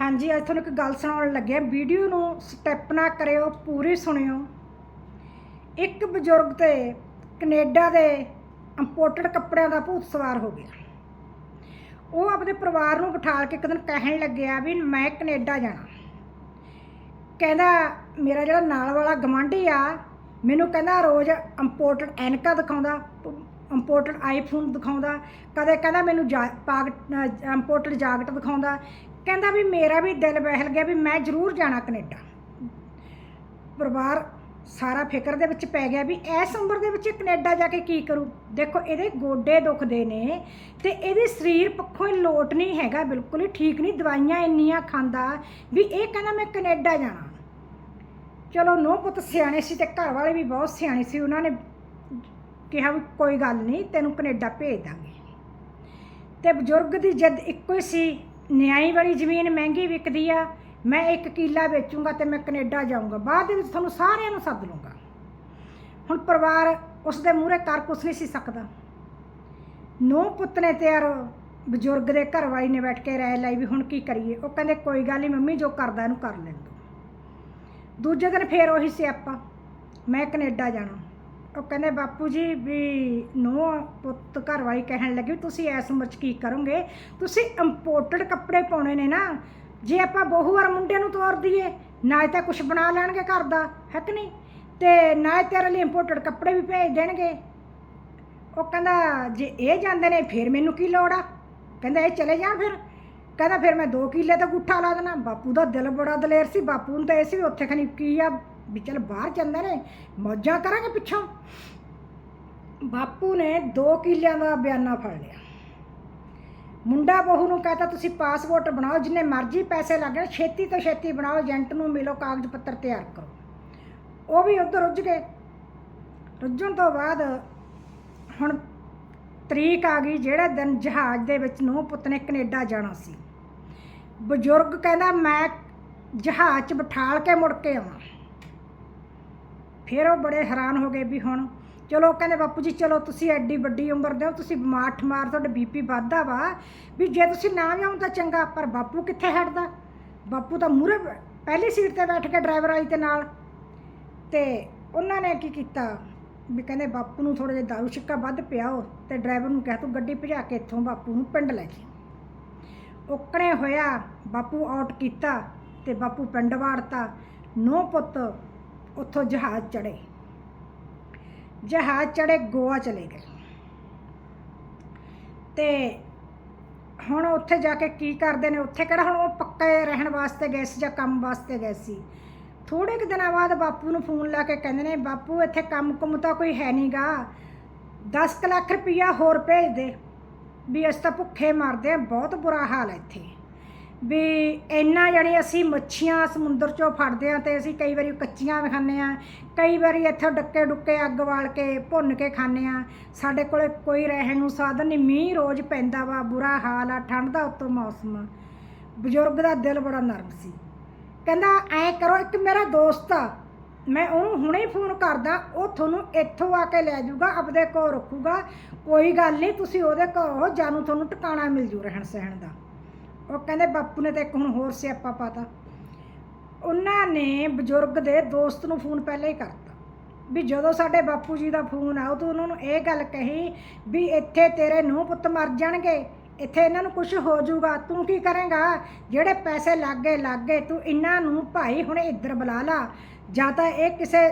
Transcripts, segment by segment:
ਹਾਂਜੀ, ਅੱਜ ਤੁਹਾਨੂੰ ਇੱਕ ਗੱਲ ਸੁਣਾਉਣ ਲੱਗਿਆ ਵੀਡੀਓ ਨੂੰ ਸਟੈਪ ਨਾ ਕਰਿਓ, ਪੂਰੀ ਸੁਣਿਓ। ਇੱਕ ਬਜ਼ੁਰਗ ਤੇ ਕੈਨੇਡਾ ਦੇ ਇੰਪੋਰਟਡ ਕੱਪੜਿਆਂ ਦਾ ਭੂਤ ਸਵਾਰ ਹੋ ਗਿਆ। ਉਹ ਆਪਣੇ ਪਰਿਵਾਰ ਨੂੰ ਬਿਠਾ ਕੇ ਇੱਕ ਦਿਨ ਕਹਿਣ ਲੱਗਿਆ ਵੀ ਮੈਂ ਕੈਨੇਡਾ ਜਾਣਾ। ਕਹਿੰਦਾ, ਮੇਰਾ ਜਿਹੜਾ ਨਾਲ ਵਾਲਾ ਗਵਾਂਢੀ ਆ, ਮੈਨੂੰ ਕਹਿੰਦਾ ਰੋਜ਼ ਇੰਪੋਰਟਡ ਐਨਕਾ ਦਿਖਾਉਂਦਾ ਇੰਪੋਰਟਡ ਆਈਫੋਨ ਦਿਖਾਉਂਦਾ, ਕਦੇ ਕਹਿੰਦਾ ਮੈਨੂੰ ਇੰਪੋਰਟਡ ਜਾਕਟ ਦਿਖਾਉਂਦਾ ਕਹਿੰਦਾ ਵੀ ਮੇਰਾ ਵੀ ਦਿਲ ਬਹਿਲ ਗਿਆ ਵੀ ਮੈਂ ਜ਼ਰੂਰ ਜਾਣਾ ਕੈਨੇਡਾ। ਪਰਿਵਾਰ ਸਾਰਾ ਫਿਕਰ ਦੇ ਵਿੱਚ ਪੈ ਗਿਆ ਵੀ ਇਸ ਉਮਰ ਦੇ ਵਿੱਚ ਇਹ ਕੈਨੇਡਾ ਜਾ ਕੇ ਕੀ ਕਰੂ? ਦੇਖੋ, ਇਹਦੇ ਗੋਡੇ ਦੁਖਦੇ ਨੇ ਤੇ ਇਹਦੇ ਸਰੀਰ ਪੱਖੋਂ ਹੀ ਲੋਟ ਨਹੀਂ ਹੈਗਾ, ਬਿਲਕੁਲ ਹੀ ਠੀਕ ਨਹੀਂ, ਦਵਾਈਆਂ ਇੰਨੀਆਂ ਖਾਂਦਾ ਵੀ ਇਹ ਕਹਿੰਦਾ ਮੈਂ ਕੈਨੇਡਾ ਜਾਣਾ। ਚਲੋ, ਨੋ ਪੁੱਤ ਸਿਆਣੇ ਸੀ ਤੇ ਘਰ ਵਾਲੇ ਵੀ ਬਹੁਤ ਸਿਆਣੇ ਸੀ, ਉਹਨਾਂ ਨੇ ਕਿਹਾ ਵੀ ਕੋਈ ਗੱਲ ਨਹੀਂ, ਤੈਨੂੰ ਕੈਨੇਡਾ ਭੇਜ ਦਾਂਗੇ। ਤੇ ਬਜ਼ੁਰਗ ਦੀ ਜਿੱਦ ਇੱਕੋ ਹੀ ਸੀ ਨਿਆਈ ਵਾਲੀ ਜ਼ਮੀਨ ਮਹਿੰਗੀ ਵਿਕਦੀ ਆ, ਮੈਂ ਇੱਕ ਕਿੱਲਾ ਵੇਚੂੰਗਾ ਤੇ ਮੈਂ ਕੈਨੇਡਾ ਜਾਊਂਗਾ, ਬਾਅਦ ਦੇ ਵਿੱਚ ਤੁਹਾਨੂੰ ਸਾਰਿਆਂ ਨੂੰ ਸੱਦ ਲੂੰਗਾ ਹੁਣ ਪਰਿਵਾਰ ਉਸ ਦੇ ਮੂਹਰੇ ਕਰ ਕੁਛ ਨਹੀਂ ਸੀ ਸਕਦਾ। ਨੋ ਪੁੱਤ ਨੇ ਤੇ ਯਾਰ ਬਜ਼ੁਰਗ ਦੇ ਘਰ ਵਾਲੀ ਨੇ ਬੈਠ ਕੇ ਰਾਇ ਲਈ ਵੀ ਹੁਣ ਕੀ ਕਰੀਏ, ਉਹ ਕਹਿੰਦੇ, ਕੋਈ ਗੱਲ ਨਹੀਂ ਮੰਮੀ, ਜੋ ਕਰਦਾ ਇਹਨੂੰ ਕਰ ਲੈਣ ਦਿਓ। ਦੂਜੇ ਦਿਨ ਫੇਰ ਉਹੀ ਸਿਆਪਾ, ਮੈਂ ਕੈਨੇਡਾ ਜਾਣਾ। ਉਹ ਕਹਿੰਦੇ, ਬਾਪੂ ਜੀ, ਵੀ ਨੋ ਪੁੱਤ ਘਰ ਵਾਲੀ ਕਹਿਣ ਲੱਗੀ ਵੀ ਤੁਸੀਂ ਇਸ ਉਮਰ 'ਚ ਕੀ ਕਰੋਗੇ? ਤੁਸੀਂ ਇੰਪੋਰਟਡ ਕੱਪੜੇ ਪਾਉਣੇ ਨੇ ਨਾ। ਜੇ ਆਪਾਂ ਬਹੁ ਵਾਰ ਮੁੰਡੇ ਨੂੰ ਤੋਰ ਦਈਏ, ਨਾ ਤਾਂ ਕੁਝ ਬਣਾ ਲੈਣਗੇ ਘਰ ਦਾ, ਹੈ ਕਿ ਨਹੀਂ? ਤੇ ਨਾ ਤੇਰੇ ਲਈ ਇੰਪੋਰਟਡ ਕੱਪੜੇ ਵੀ ਭੇਜ ਦੇਣਗੇ। ਉਹ ਕਹਿੰਦਾ, ਜੇ ਇਹ ਜਾਂਦੇ ਨੇ, ਫਿਰ ਮੈਨੂੰ ਕੀ ਲੋੜ ਆ? ਕਹਿੰਦਾ, ਇਹ ਚਲੇ ਜਾਣ ਫਿਰ। ਕਹਿੰਦਾ, ਫਿਰ ਮੈਂ 2 ਕਿੱਲੇ ਤਾਂ ਗੁੱਠਾ ਲਾ ਦੇਣਾ। ਬਾਪੂ ਦਾ ਦਿਲ ਬੜਾ ਦਲੇਰ ਸੀ, ਬਾਪੂ ਨੂੰ ਤਾਂ ਇਹ ਸੀ ਵੀ ਉੱਥੇ ਖਣੀ ਕੀ ਆ ਵੀ ਚਲ ਬਾਹਰ ਜਾਂਦੇ ਨੇ, ਮੌਜਾਂ ਕਰਾਂਗੇ ਪਿੱਛੋਂ। ਬਾਪੂ ਨੇ 2 ਕਿੱਲਿਆਂ ਦਾ ਬਿਆਨਾ ਫੜ ਲਿਆ। ਮੁੰਡਾ ਬਹੂ ਨੂੰ ਕਹਤਾ, ਤੁਸੀਂ ਪਾਸਪੋਰਟ ਬਣਾਓ, ਜਿੰਨੇ ਮਰਜ਼ੀ ਪੈਸੇ ਲੱਗਣ ਛੇਤੀ ਤੋਂ ਛੇਤੀ ਬਣਾਓ, ਏਜੰਟ ਨੂੰ ਮਿਲੋ, ਕਾਗਜ਼ ਪੱਤਰ ਤਿਆਰ ਕਰੋ। ਉਹ ਵੀ ਉੱਧਰ ਰੁੱਝ ਗਏ। ਰੁੱਝਣ ਤੋਂ ਬਾਅਦ ਹੁਣ ਤਰੀਕ ਆ ਗਈ, ਜਿਹੜੇ ਦਿਨ ਜਹਾਜ਼ ਦੇ ਵਿੱਚ ਨੂੰ ਪੁੱਤ ਨੇ ਕੈਨੇਡਾ ਜਾਣਾ ਸੀ। ਬਜ਼ੁਰਗ ਕਹਿੰਦਾ, ਮੈਂ ਜਹਾਜ਼ 'ਚ ਬਿਠਾਲ ਕੇ ਮੁੜ ਕੇ ਆਵਾਂ। ਫਿਰ ਉਹ ਬੜੇ ਹੈਰਾਨ ਹੋ ਗਏ ਵੀ ਹੁਣ। ਚਲੋ, ਕਹਿੰਦੇ ਬਾਪੂ ਜੀ, ਚਲੋ ਤੁਸੀਂ ਐਡੀ ਵੱਡੀ ਉਮਰ ਦੇ ਹੋ, ਤੁਸੀਂ ਬਿਮਾਰ ਠਮਾਰ ਤੁਹਾਡਾ ਬੀਪੀ ਵੱਧਦਾ ਵਾ। ਵੀ ਜੇ ਤੁਸੀਂ ਨਾ ਵੀ ਆਉਂਦਾ ਚੰਗਾ, ਪਰ ਬਾਪੂ ਕਿੱਥੇ ਹਟਦਾ? ਬਾਪੂ ਤਾਂ ਮੂਰੇ ਪਹਿਲੀ ਸੀਟ ਤੇ ਬੈਠ ਕੇ ਡਰਾਈਵਰ ਵਾਲੀ ਦੇ ਨਾਲ। ਤੇ ਉਹਨਾਂ ਨੇ ਕੀ ਕੀਤਾ? ਵੀ ਕਹਿੰਦੇ ਬਾਪੂ ਨੂੰ ਥੋੜਾ ਜਿਹਾ ਦਾਰੂ ਛਿੱਕਾ ਵੱਧ ਪਿਆਓ ਤੇ ਡਰਾਈਵਰ ਨੂੰ ਕਹਿ ਤੂੰ ਗੱਡੀ ਭਜਾ ਕੇ ਇੱਥੋਂ ਬਾਪੂ ਨੂੰ ਪਿੰਡ ਲੈ ਜੀ। ਓਕਣੇ ਹੋਇਆ, ਬਾਪੂ ਆਊਟ ਕੀਤਾ ਤੇ ਬਾਪੂ ਪਿੰਡ ਵਾੜਤਾ। ਨੋ ਪੁੱਤ ਉੱਥੋਂ ਜਹਾਜ਼ ਚੜੇ ਜਹਾਜ਼ ਚੜੇ ਗੋਆ ਚਲੇ ਗਏ। ਤੇ ਹੁਣ ਉੱਥੇ ਜਾ ਕੇ ਕੀ ਕਰਦੇ ਨੇ? ਉੱਥੇ ਕਿਹੜਾ ਹੁਣ ਉਹ ਪੱਕੇ ਰਹਿਣ ਵਾਸਤੇ ਗਏ ਸੀ ਜਾਂ ਕੰਮ ਵਾਸਤੇ ਗਏ ਸੀ? ਥੋੜੇ ਕੁ ਦਿਨਾਂ ਬਾਅਦ ਬਾਪੂ ਨੂੰ ਫੋਨ ਲਾ ਕੇ ਕਹਿੰਦੇ ਨੇ, ਬਾਪੂ, ਇੱਥੇ ਕੰਮ ਕੁਮ ਤਾਂ ਕੋਈ ਹੈ ਨਹੀਂਗਾ 10 ਲੱਖ ਰੁਪਈਆ ਹੋਰ ਭੇਜ ਦੇ ਵੀ ਅਸੀਂ ਤਾਂ ਭੁੱਖੇ ਮਰਦੇ ਆ ਬਹੁਤ ਬੁਰਾ ਹਾਲ ਹੈ ਇੱਥੇ। ਵੀ ਇੰਨਾ ਜਾਣੀ ਅਸੀਂ ਮੱਛੀਆਂ ਸਮੁੰਦਰ ਚੋਂ ਫੜਦੇ ਆ ਤੇ ਅਸੀਂ ਕਈ ਵਾਰੀ ਕੱਚੀਆਂ ਵੀ ਖਾਂਦੇ ਆ ਕਈ ਵਾਰੀ ਇੱਥੇ ਡੱਕੇ ਡੁੱਕੇ ਅੱਗ ਵਾਲ ਕੇ ਭੁੰਨ ਕੇ ਖਾਂਦੇ ਆ ਸਾਡੇ ਕੋਲੇ ਕੋਈ ਰਹਿਣ ਨੂੰ ਸਾਧਨ ਨਹੀਂ, ਮੀਂਹ ਰੋਜ਼ ਪੈਂਦਾ ਵਾ, ਬੁਰਾ ਹਾਲ ਆ, ਠੰਡ ਦਾ ਉੱਤੋਂ ਮੌਸਮ। ਆ ਬਜ਼ੁਰਗ ਦਾ ਦਿਲ ਬੜਾ ਨਰਮ ਸੀ। ਕਹਿੰਦਾ, ਐ ਕਰੋ, ਇੱਕ ਮੇਰਾ ਦੋਸਤ ਆ, ਮੈਂ ਉਹਨੂੰ ਹੁਣੇ ਫੋਨ ਕਰਦਾ, ਉਹ ਤੁਹਾਨੂੰ ਇੱਥੋਂ ਆ ਕੇ ਲੈ ਜਾਊਗਾ, ਆਪਦੇ ਕੋਲ ਰੱਖੂਗਾ, ਕੋਈ ਗੱਲ ਨਹੀਂ, ਤੁਸੀਂ ਉਹਦੇ ਕੋਲ ਹੋ ਜਾਨੂੰ ਤੁਹਾਨੂੰ ਟਿਕਾਣਾ ਮਿਲ ਜੂ ਰਹਿਣ ਸਹਿਣ ਦਾ। ਉਹ ਕਹਿੰਦੇ ਬਾਪੂ ਨੇ ਤਾਂ ਇੱਕ ਹੁਣ ਹੋਰ ਸਿਆਪਾ ਪਾਤਾ। ਉਹਨਾਂ ਨੇ ਬਜ਼ੁਰਗ ਦੇ ਦੋਸਤ ਨੂੰ ਫੋਨ ਪਹਿਲਾਂ ਹੀ ਕਰਤਾ ਵੀ ਜਦੋਂ ਸਾਡੇ ਬਾਪੂ ਜੀ ਦਾ ਫੋਨ ਆਉ ਤੂੰ ਉਹਨਾਂ ਨੂੰ ਇਹ ਗੱਲ ਕਹੀ ਵੀ ਇੱਥੇ ਤੇਰੇ ਨੂੰਹ ਪੁੱਤ ਮਰ ਜਾਣਗੇ, ਇੱਥੇ ਇਹਨਾਂ ਨੂੰ ਕੁਝ ਹੋ ਜਾਊਗਾ, ਤੂੰ ਕੀ ਕਰੇਂਗਾ? ਜਿਹੜੇ ਪੈਸੇ ਲੱਗੇ ਲੱਗੇ, ਤੂੰ ਇਹਨਾਂ ਨੂੰ ਭਾਈ ਹੁਣ ਇੱਧਰ ਬੁਲਾ ਲਾ। ਜਾਂ ਤਾਂ ਇਹ ਕਿਸੇ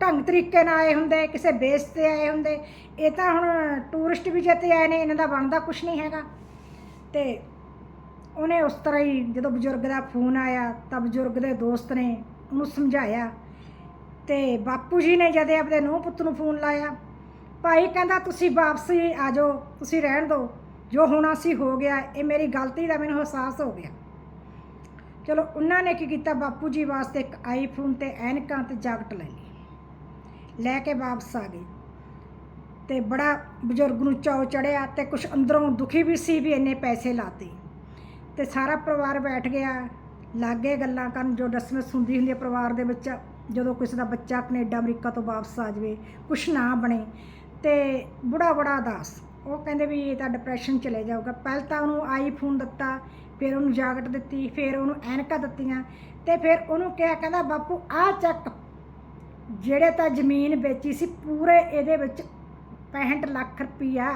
ਢੰਗ ਤਰੀਕੇ ਨਾਲ ਆਏ ਹੁੰਦੇ, ਕਿਸੇ ਬੇਸ ਤੇ ਆਏ ਹੁੰਦੇ। ਇਹ ਤਾਂ ਹੁਣ ਟੂਰਿਸਟ ਵੀ ਤੇ ਆਏ ਨੇ, ਇਹਨਾਂ ਦਾ ਬਣਦਾ ਕੁਝ ਨਹੀਂ ਹੈਗਾ। ਤੇ ਉਹਨੇ ਉਸ ਤਰ੍ਹਾਂ ਹੀ ਜਦੋਂ ਬਜ਼ੁਰਗ ਦਾ ਫੋਨ ਆਇਆ ਤਾਂ ਬਜ਼ੁਰਗ ਦੇ ਦੋਸਤ ਨੇ ਉਹਨੂੰ ਸਮਝਾਇਆ ਤੇ ਬਾਪੂ ਜੀ ਨੇ ਜਦ ਆਪਣੇ ਨੂੰਹ ਪੁੱਤ ਨੂੰ ਫੋਨ ਲਾਇਆ, ਭਾਈ ਕਹਿੰਦਾ ਤੁਸੀਂ ਵਾਪਸ ਹੀ ਆ ਜਾਓ, ਤੁਸੀਂ ਰਹਿਣ ਦਿਓ ਜੋ ਹੋਣਾ ਸੀ ਹੋ ਗਿਆ, ਇਹ ਮੇਰੀ ਗਲਤੀ ਦਾ ਮੈਨੂੰ ਅਹਿਸਾਸ ਹੋ ਗਿਆ। ਚਲੋ ਉਹਨਾਂ ਨੇ ਕੀ ਕੀਤਾ, ਬਾਪੂ ਜੀ ਵਾਸਤੇ ਇੱਕ ਆਈਫੋਨ ਤੇ ਐਨਕਾਂ ਤੇ ਜਾਕਟ ਲੈ ਲਈ, ਲੈ ਕੇ ਵਾਪਸ ਆ ਗਏ ਤੇ ਬੜਾ ਬਜ਼ੁਰਗ ਨੂੰ ਚਾਉ ਚੜਿਆ ਤੇ ਕੁਝ ਅੰਦਰੋਂ ਦੁਖੀ ਵੀ ਸੀ ਵੀ ਇੰਨੇ ਪੈਸੇ ਲਾਤੇ। ਤੇ ਸਾਰਾ ਪਰਿਵਾਰ ਬੈਠ ਗਿਆ। ਲਾਗੇ ਗੱਲਾਂ ਕਰਨ ਜੋ ਡਸਮਸ ਹੁੰਦੀ ਹੁੰਦੀ ਹੈ ਪਰਿਵਾਰ ਦੇ ਵਿੱਚ, ਜਦੋਂ ਕਿਸੇ ਦਾ ਬੱਚਾ ਕੈਨੇਡਾ, ਅਮਰੀਕਾ ਤੋਂ ਵਾਪਸ ਆ ਜਾਵੇ, ਕੁਛ ਨਾ ਬਣੇ। ਤੇ ਬੁੜਾ ਬੜਾ ਉਦਾਸ ਉਹ ਕਹਿੰਦੇ ਵੀ ਇਹ ਤਾਂ ਡਿਪਰੈਸ਼ਨ ਚਲੇ ਜਾਊਗਾ। ਪਹਿਲ ਤਾਂ ਉਹਨੂੰ ਆਈਫੋਨ ਦਿੱਤਾ, ਫਿਰ ਉਹਨੂੰ ਜਾਕਟ ਦਿੱਤੀ, ਫਿਰ ਉਹਨੂੰ ਐਨਕਾਂ ਦਿੱਤੀਆਂ ਤੇ ਫਿਰ ਉਹਨੂੰ ਕਿਹਾ, ਕਹਿੰਦਾ, ਬਾਪੂ, ਆਹ ਚੱਕ, ਜਿਹੜੇ ਤਾਂ ਜ਼ਮੀਨ ਵੇਚੀ ਸੀ, ਪੂਰੇ ਇਹਦੇ ਵਿੱਚ 65 ਲੱਖ ਰੁਪਈਆ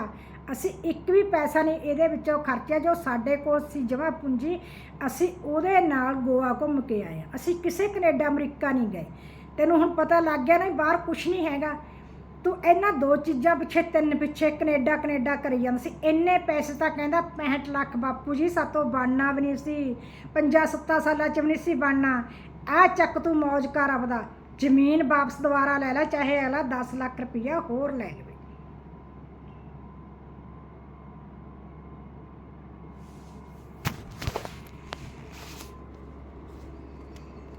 ਅਸੀਂ ਇੱਕ ਵੀ ਪੈਸਾ ਨਹੀਂ, ਇਹਦੇ ਵਿੱਚੋਂ ਖਰਚਿਆ ਜੋ ਸਾਡੇ ਕੋਲ ਸੀ ਜਮ੍ਹਾਂ ਪੂੰਜੀ, ਅਸੀਂ ਉਹਦੇ ਨਾਲ ਗੋਆ ਘੁੰਮ ਕੇ ਆਏ ਹਾਂ। ਅਸੀਂ ਕਿਸੇ ਕੈਨੇਡਾ, ਅਮਰੀਕਾ ਨਹੀਂ ਗਏ। ਤੈਨੂੰ ਹੁਣ ਪਤਾ ਲੱਗ ਗਿਆ ਨਾ ਵੀ ਬਾਹਰ ਕੁਝ ਨਹੀਂ ਹੈਗਾ। ਤੂੰ ਇਹਨਾਂ ਦੋ ਚੀਜ਼ਾਂ ਪਿੱਛੇ, ਤਿੰਨ ਪਿੱਛੇ ਕੈਨੇਡਾ ਕੈਨੇਡਾ ਕਰੀ ਜਾਂਦਾ ਸੀ। ਇੰਨੇ ਪੈਸੇ ਤਾਂ ਕਹਿੰਦਾ 65 ਲੱਖ ਬਾਪੂ ਜੀ, ਸਾਤੋਂ ਬਣਨਾ ਵੀ ਨਹੀਂ ਸੀ। 50 ਸਾਲਾਂ ਚ ਵੀ ਨਹੀਂ ਸੀ ਬਣਨਾ। ਆ ਚੱਕ ਤੂੰ ਮौज ਕਰ ਆਪਦਾ। ਜ਼ਮੀਨ ਵਾਪਸ ਦੁਬਾਰਾ ਲੈ ਲੈ, ਚਾਹੇ ਅਗਲਾ 10 ਲੱਖ ਰੁਪਈਆ ਹੋਰ ਲੈ ਲਵੇ।